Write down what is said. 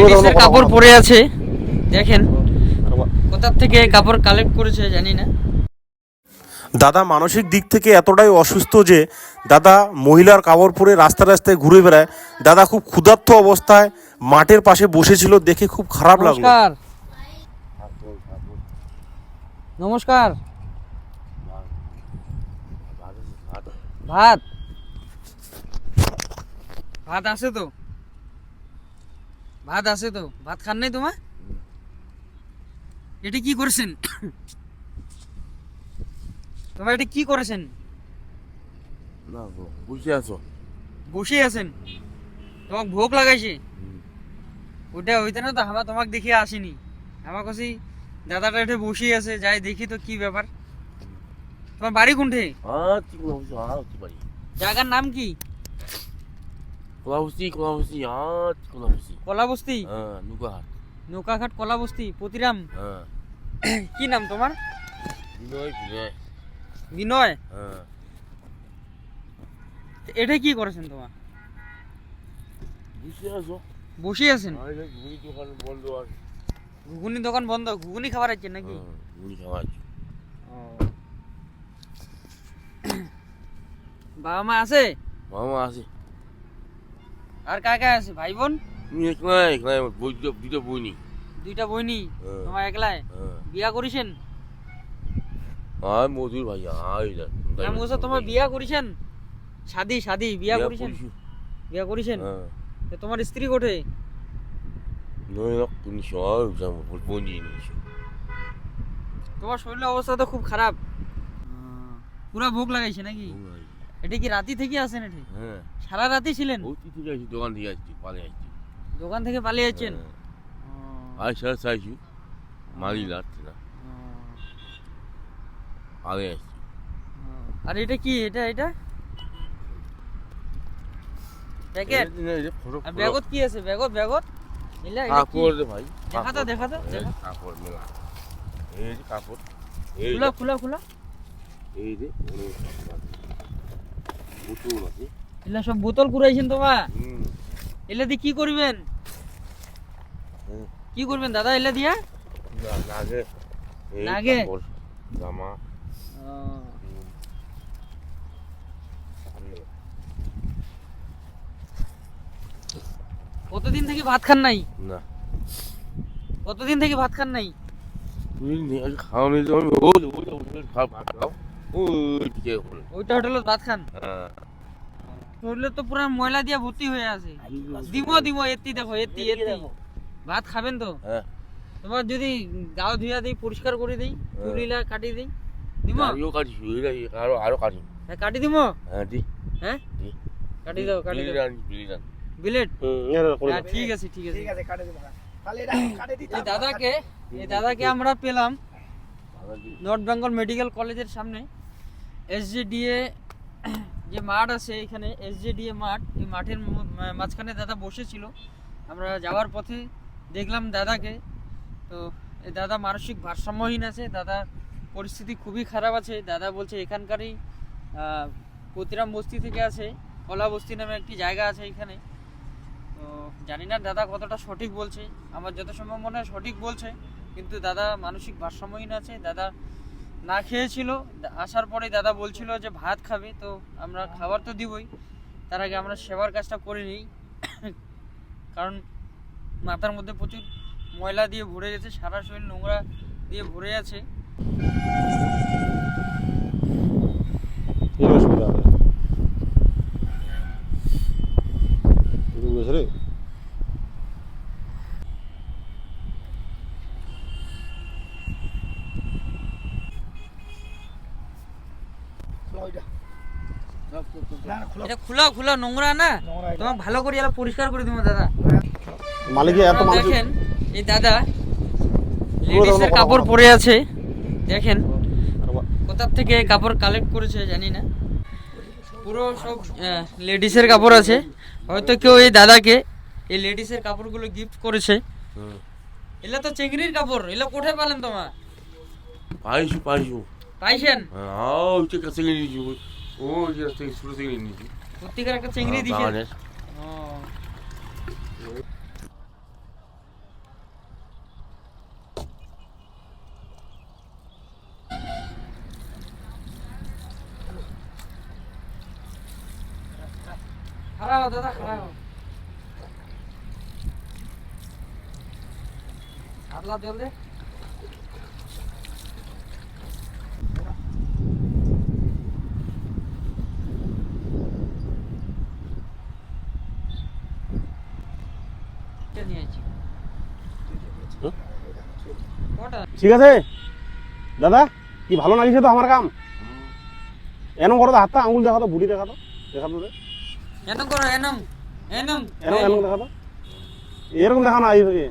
লেডিসের কাপড় পরে আছে। দেখেন কোথার থেকে কাপড় কালেক্ট করেছে জানি না। দাদা মানসিক দিক থেকে এতটাই অসুস্থ যে দাদা মহিলার কাপড় পরে রাস্তা রাস্তায় ঘুরে বেড়ায়। দাদা খুব ক্ষুধার্ত অবস্থায় মাঠের পাশে বসেছিল দেখে খুব খারাপ লাগল। নমস্কার। নমস্কার। ভাত। ভাত আছে তো? ভাত আছে তো ভাত খান নাই তোমার? এটা কি করেছেন? তোমার এটা কি করেছেন? না বুঝে আছো। বসে আছেন? তোমাকে ভোগ লাগাইছে? ওটা হইতে না তো আমার তোমাকে দেখে আসেনি। আমার কাছে দাদাটা এটা বসে আছে যাই দেখি তো কি ব্যাপার। তোমার বাড়ি কোনঠে? হ্যাঁ হ্যাঁ জায়গার নাম কি? কলাবস্তি কলাবস্তি না বুঝছি কলাবস্তি? হ্যাঁ নুকাহাট নৌকাঘাট কলাবস্তি প্রতিরাম? হ্যাঁ। কি নাম তোমার? বিনয় বিনয়। বিনয়? হ্যাঁ। এটা কি করেছেন তোমার? বুঝে আছো? বসে আছেন? এই দোকান বন্ধ আছে। ঘুগনি দোকান বন্ধ ঘুগনি খাবার আছেন নাকি? হ্যাঁ ঘুরি খাওয়া আছে। বাবা মা আছে? মামা আছে। আর আছে? ভাই বোন? দুটো দুটো বই নি দুইটা বইনি হ্যাঁ। তোমার একলাই? হ্যাঁ। বিয়া করেছেন? আর মধুর ভাই এটা আমি তোমার বিয়া করেছেন? শাদি শাদি বিয়া করেছেন। বিয়া করেছেন? হ্যাঁ। তোমার স্ত্রী কোঠে? তোমার শরীরের অবস্থা তো খুব খারাপ। পুরা ভোগ লাগাইছে নাকি? এটা কি রাতি থেকে আসেন এটি? হ্যাঁ। সারা রাতি ছিলেন? ওই থেকে আসছি দোকান থেকে আসছি পালে আসছি। দোকান থেকে পালিয়ে যাচ্ছেন? হ্যাঁ। আর সারা চাইছি মারি লাগছে না। পালে আসছি। আর এটা কি? এটা এটা? প্যাকেট? ব্যাগত কি আছে? ব্যাগত ব্যাগত? এলা কাপড় রে ভাই দেখা তো। দেখা তো, কাপড় মেলা। এই কাপড়। খোলা খোলা খোলা। এই আছে। বোতল আছে এলা সব বোতল কুড়াইছেন তোমা এলা দিয়ে কি করবেন? কি করবেন দাদা এলা দিয়া? না লাগে লাগে? জামা। কতদিন থেকে ভাত খান নাই? না। কতদিন থেকে ভাত খান নাই? তুই নিয়ে আজ খাওয়া নিয়ে যাও আমি ভাত খাও। ওইটা হোটেলত ভাত খান। হ্যাঁ। তো পুরো ময়লা দিয়া ভর্তি হয়ে আছে। দিব দিব। এত্তি দেখো এত্তি এত্তি ভাত খাবেন তো? হ্যাঁ। তোমার যদি গাও ধুয়া দিই পরিষ্কার করে দিই চুলিলা কাটি দিই দিব? আমিও এটা আরও আরও কাটি। হ্যাঁ, কাটি দিব? হ্যাঁ দি। হ্যাঁ? দি। কাটি দাও কাটি দাও। বিলেট? হ্যাঁ ঠিক আছে ঠিক আছে। এই দাদাকে এই দাদাকে আমরা পেলাম নর্থ বেঙ্গল মেডিকেল কলেজের সামনে। এসজেডিএ যে মাঠ আছে এখানে এসজেডিএ মাঠ, এই মাঠের মাঝখানে দাদা বসেছিল। আমরা যাওয়ার পথে দেখলাম দাদাকে। তো দাদা মানসিক ভারসাম্যহীন আছে দাদার পরিস্থিতি খুবই খারাপ আছে। দাদা বলছে এখানকারই প্রতিরাম বস্তি থেকে আছে, কলা বস্তি নামে একটি জায়গা আছে এখানে। তো জানি না দাদা কতটা সঠিক বলছে। আমার যত সম্ভব মনে হয় সঠিক বলছে, কিন্তু দাদা মানসিক ভারসাম্যহীন আছে। দাদা না খেয়েছিল। আসার পরে দাদা বলছিল যে ভাত খাবে, তো আমরা খাবার তো দিবই। তার আগে আমরা সেবার কাজটা করে নিই। কারণ মাথার মধ্যে প্রচুর ময়লা দিয়ে ভরে গেছে, সারা শরীর নোংরা দিয়ে ভরে আছে এই অসুবিধা হবে এটা বুঝেছে রে এটা খোলা খোলা নোংরা না। তোমার ভালো করে এলা পরিষ্কার করে দিব দাদা। মালিকে এত মানুষ দেখেন এই দাদা লেডিসের কাপড় পরে আছে। দেখেন কোথার থেকে কাপড় কালেক্ট করেছে জানি না। পুরো সব লেডিসের কাপড় আছে। হয়তো কেউ এই দাদাকে এই লেডিসের কাপড়গুলো গিফট করেছে। এলা তো চেংড়ির কাপড় এলা কোথায় পালেন তোমার? পাইছু পাইছু। পাইছেন? হ্যাঁ ওই থেকে চিংড়ি নিয়েছি। ও যে থেকে ছোট চিংড়ি নিয়েছি। প্রত্যেকের একটা চিংড়ি হ্যাঁ, দিয়েছেন দাদা খারাপ আল্লাহ জল দে। ঠিক আছে? দাদা কি ভালো লাগিছে তো আমার কাম। এনম করো হাতটা আঙুল দেখা তো বুড়ি দেখা তো দেখা তো রে। এনম করো এনম এনম। এনম এনম দেখা তো এরকম দেখা না এইভাবে